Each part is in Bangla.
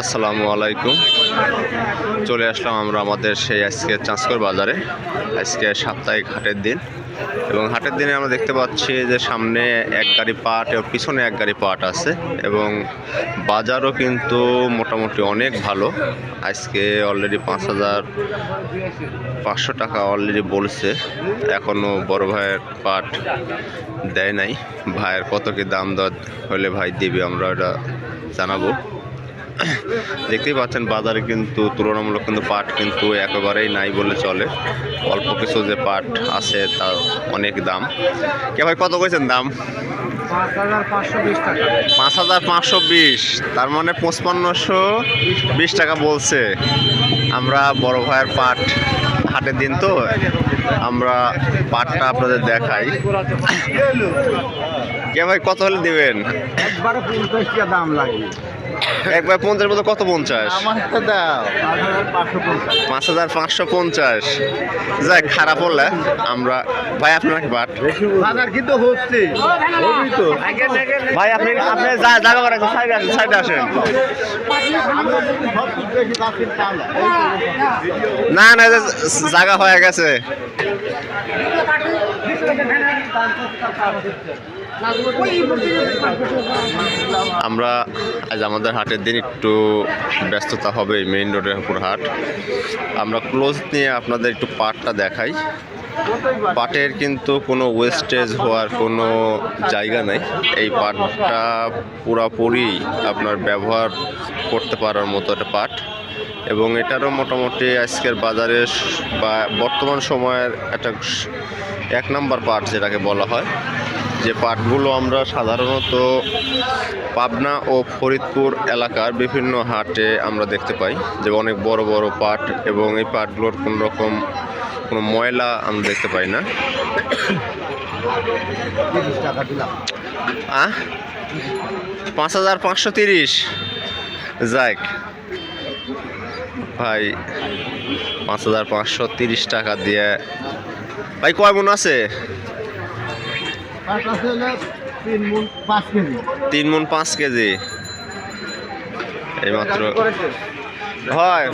আসসালামু আলাইকুম। চলে আসলাম আমরা আমাদের সেই আজকে চাঁচকর বাজারে। আজকে সাপ্তাহিক হাটের দিন। এবং হাটের দিনে আমরা দেখতে পাচ্ছি যে সামনে এক গাড়ি পাট এবং পিছনে এক গাড়ি পাট আছে এবং বাজারও কিন্তু মোটামুটি অনেক ভালো। আজকে অলরেডি পাঁচ হাজার পাঁচশো টাকা অলরেডি বলছে। এখনও বড় ভাইয়ের পাট দেয় নাই। ভাইয়ের কত কি দাম দর হলে ভাই দিবে আমরা ওটা জানাব। দেখতেই পাচ্ছেন, বাজারে কিন্তু তুলনামূলক কিন্তু পাট কিন্তু একেবারেই নাই বলে চলে। অল্প কিছু যে পাট আছে তার অনেক দাম। কে ভাই, কত করেছেন দাম? পাঁচ হাজার পাঁচশো বিশ। তার মানে পঁচপান্নশো বিশ টাকা বলছে। আমরা বড় ভাইয়ের পাট হাটের দিন তো, আমরা পাটটা আপনাদের দেখাই। কে ভাই কত হলে দিবেন? একবারে পঞ্চাশ টাকা দাম লাগবে একবার পঞ্চাশ মতো কত পঞ্চাশ? পাঁচ হাজার পাঁচশো পঞ্চাশ। যাই খারাপ হলে আমরা ভাই আপনার বাজার কিন্তু হচ্ছে। ভাই আপনি আপনি জায়গা করে সাইডে আসেন সাইডে আসেন। না না জায়গা হয়ে গেছে। আমরা আজ আমাদের হাটের দিন একটু ব্যস্ততা হবে মেইন রোডের উপর হাট। আমরা ক্লোজ নিয়ে আপনাদের একটু পাটটা দেখাই। পাটের কিন্তু কোনো ওয়েস্টেজ হওয়ার কোনো জায়গা নেই। এই পাটটা পুরাপুরি আপনার ব্যবহার করতে পারার মতো একটা পাট। এবং এটারও মোটামুটি আজকের বাজারে বা বর্তমান সময়ের একটা এক নাম্বার পাট যেটাকে বলা হয়। যে পাটগুলো আমরা সাধারণত পাবনা ও ফরিদপুর এলাকার বিভিন্ন হাটে আমরা দেখতে পাই, যে অনেক বড় বড় পাট এবং এই পাটগুলোর কোনো রকম কোনো ময়লা আমরা দেখতে পাই না। পাঁচ হাজার পাঁচশো তিরিশ। যাক। ভাই, পাঁচ হাজার পাঁচশো তিরিশ টাকা দিয়ে। ভাই, কয় মন আছে? তিন পাঁচ কেজি। তিন মন পাঁচ কেজি। এইমাত্র হয়।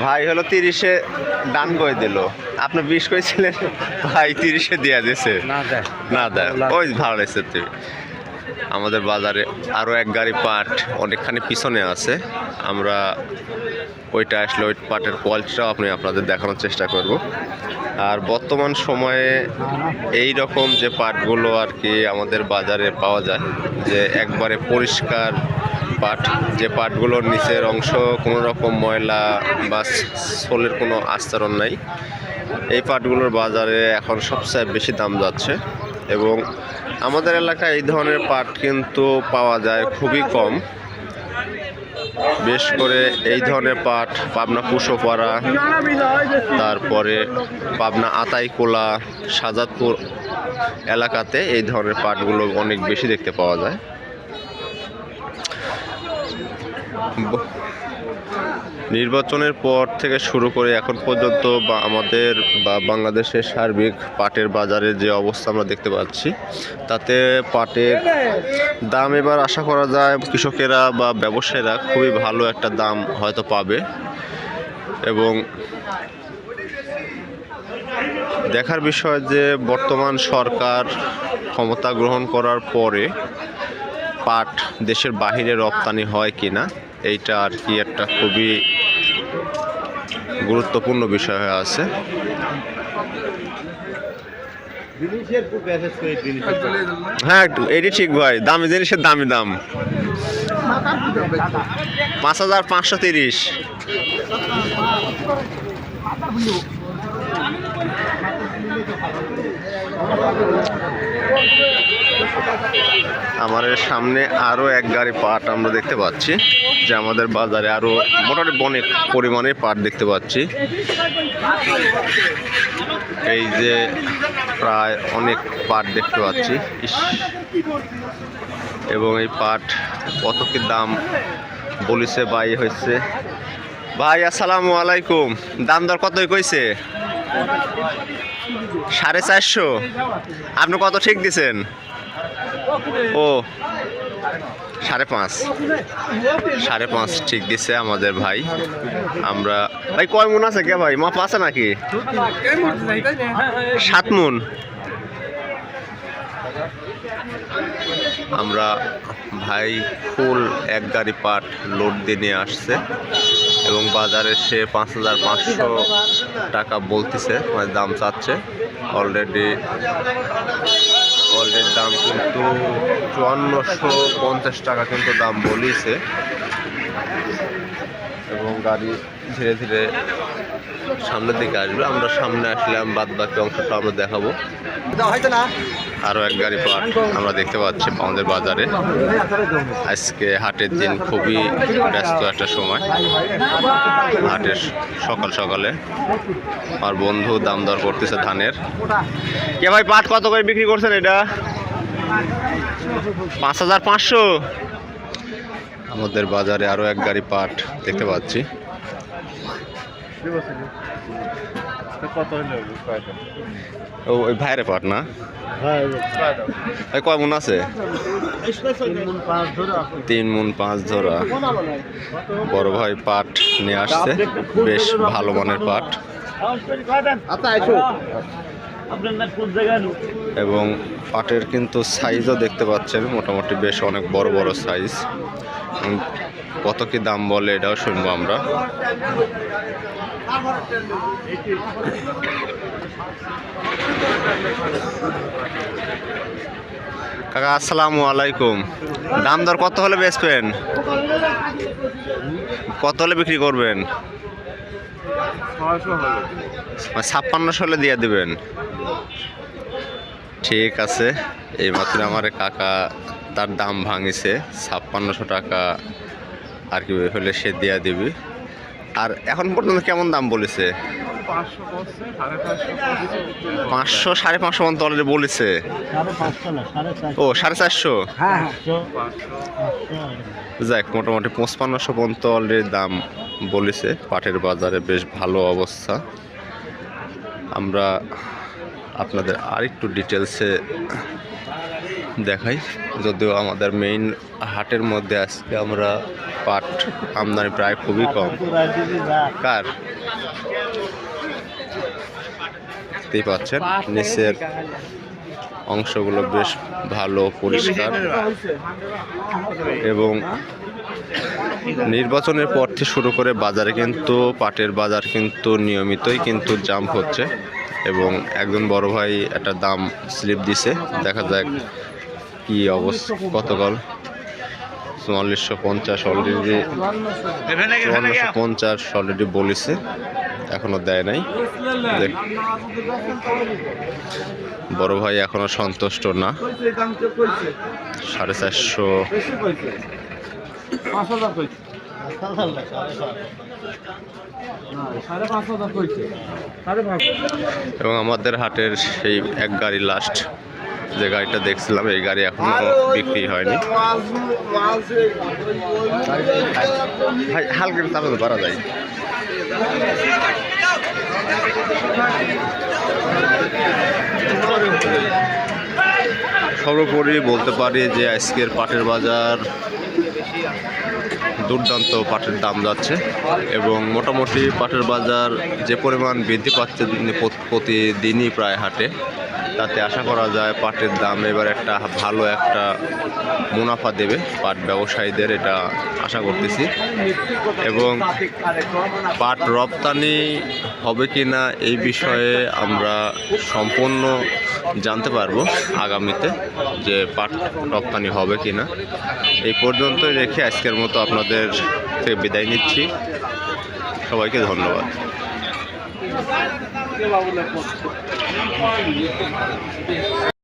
ভাই হলো তিরিশে দান করে দিল। আপনি বিশ করেছিলেন ভাই তিরিশে দিয়া দিছে। না দেয়। না দেয়। ওই ভালো লাগছে। তুমি আমাদের বাজারে আরও এক গাড়ি পাট অনেকখানি পিছনে আছে। আমরা ওইটা আসলে ওই পাটের কোয়ালিটিটাও আপনি আপনাদের দেখানোর চেষ্টা করব। আর বর্তমান সময়ে এই রকম যে পাটগুলো আর কি আমাদের বাজারে পাওয়া যায়, যে একবারে পরিষ্কার পাট যে পাটগুলোর নিচের অংশ কোনো রকম ময়লা বা সোলের কোনো আস্তরণ নাই, এই পাটগুলোর বাজারে এখন সবচেয়ে বেশি দাম যাচ্ছে। এবং আমাদের এলাকায় এই ধরনের পাট কিন্তু পাওয়া যায় খুবই কম। বেশ করে এই ধরনের পাট, পাবনা কুশোপাড়া, তারপরে পাবনা আতাইকোলা, সাজাদপুর এলাকাতে এই ধরনের পাটগুলো অনেক বেশি দেখতে পাওয়া যায়। নির্বাচনের পর থেকে শুরু করে এখন পর্যন্ত বা আমাদের বা বাংলাদেশের সার্বিক পাটের বাজারে যে অবস্থা আমরা দেখতে পাচ্ছি, তাতে পাটের দাম এবার আশা করা যায় কৃষকেরা বা ব্যবসায়ীরা খুবই ভালো একটা দাম হয়তো পাবে। এবং দেখার বিষয় যে বর্তমান সরকার ক্ষমতা গ্রহণ করার পরে পাট দেশের বাহিরে রপ্তানি হয় কিনা এইটা আর কি একটা খুবই গুরুত্বপূর্ণ বিষয় হয়ে আছে। হ্যাঁ এটি ঠিক ভাই দামি জিনিসের দামি দাম। পাঁচ হাজার পাঁচশো তিরিশ। আমাদের সামনে আরও এক গাড়ি পাট আমরা দেখতে পাচ্ছি, যে আমাদের বাজারে আরও মোটামুটি অনেক পরিমাণে পাট দেখতে পাচ্ছি। এই যে প্রায় অনেক পাট দেখতে পাচ্ছি এবং এই পাট কত কি দাম বলিছে বাই হয়েছে। ভাই, আসসালামু আলাইকুম। দাম দর কতই কইছে? সাড়ে চারশো। আপনি কত ঠিক দিছেন? ও, সাড়ে পাঁচ। সাড়ে পাঁচ ঠিক দিছে আমাদের ভাই। আমরা, ভাই কয় মন আছে কে ভাই? মাপ আছে নাকি? সাত মন। আমরা ভাই ফুল এক গাড়ি পাট লোড দিয়ে নিয়ে আসছে এবং বাজারে সে পাঁচ হাজার পাঁচশো টাকা বলতেছে মানে দাম চাচ্ছে। অলরেডি অলরেডি দাম কিন্তু চুয়ান্নশো পঞ্চাশ টাকা কিন্তু দাম বলিছে এবং গাড়ি ধীরে ধীরে সামনের দিকে আসবে। আমরা সামনে আসলাম বাদ বাকি অংশটা আমরা দেখাবো। আরও এক গাড়ি পাট আমরা দেখতে পাচ্ছি আমাদের বাজারে। আজকে হাটের দিন খুবই ব্যস্ত একটা সময়। হাটের সকাল সকালে আমার বন্ধু দাম দর করতেছে ধানের। কে ভাই পাট কত করে বিক্রি করছেন এটা? পাঁচ হাজার পাঁচশো। আমাদের বাজারে আরও এক গাড়ি পাট দেখতে পাচ্ছি। কত হলো ওই ভাইরে পাট না? এই কয় মন আছে? তিন মন পাঁচ ধরা বড় ভাই পাট নিয়ে আসছে। বেশ ভালো মানের পাট। আচ্ছা এবং পাটের কিন্তু সাইজও দেখতে পাচ্ছেন মোটামুটি বেশ অনেক বড় বড় সাইজ কত কি দাম বলে এটাও শুনব আমরা। কাকা, আসসালামু আলাইকুম। দাম দর কত হলে বেচবেন? কত হলে বিক্রি করবেন? ছাপ্পান্নশো হলে দিয়ে দিবেন। ঠিক আছে। এই এইমাত্র আমার কাকা তার দাম ভাঙিছে, ছাপ্পান্নশো টাকা আর কি হলে সে দিয়ে দিবি। আর এখন পর্যন্ত কেমন দাম বলেছে? পাঁচশো সাড়ে পাঁচশো পর্যন্ত অলরেডি বলেছে। ও সাড়ে চারশো? হ্যাঁ যাক মোটামুটি পঁচপান্নশো পর্যন্ত অলরেডি দাম বলেছে। পাটের বাজারে বেশ ভালো অবস্থা। আমরা আপনাদের আরেকটু ডিটেলসে দেখাই। যদিও আমাদের মেইন হাটের মধ্যে আজকে আমরা পাট আমদানি প্রায় খুবই কম। কার? পাচ্ছেন, নিচের অংশগুলো বেশ ভালো, পরিষ্কার। এবং নির্বাচনের পর থেকে শুরু করে বাজারে কিন্তু, পাটের বাজার কিন্তু নিয়মিতই কিন্তু জাম্প হচ্ছে। এবং একজন বড় ভাই একটা দাম স্লিপ দিছে। দেখা যাক কি অবস্থা? কতকাল চুয়াল্লিশশো পঞ্চাশ অলরেডি চুয়ান্নশো পঞ্চাশ অলরেডি বলেছে এখনও দেয় নাই। বড় ভাই এখনও সন্তুষ্ট না। সাড়ে চারশো এবং আমাদের হাটের সেই এক গাড়ি লাস্ট যে গাড়িটা দেখছিলাম, এই গাড়ি এখনও বিক্রি হয়নি। হালকা তাহলে বাড়া যায় সর্বোপরি বলতে পারি যে আজকের পাটের বাজার দুর্দান্ত পাটের দাম যাচ্ছে এবং মোটামুটি পাটের বাজার যে পরিমাণ বৃদ্ধি পাচ্ছে প্রতিদিনই প্রায় হাটে, তাতে আশা করা যায় পাটের দাম এবার একটা ভালো একটা মুনাফা দেবে পাট ব্যবসায়ীদের, এটা আশা করতেছি। এবং পাট রপ্তানি হবে কি না এই বিষয়ে আমরা সম্পূর্ণ জানতে পারব আগামীতে যে পাট রপ্তানি হবে কি না এই পর্যন্তই রেখে আজকের মতো আপনাদের থেকে বিদায় নিচ্ছি। সবাইকে ধন্যবাদ।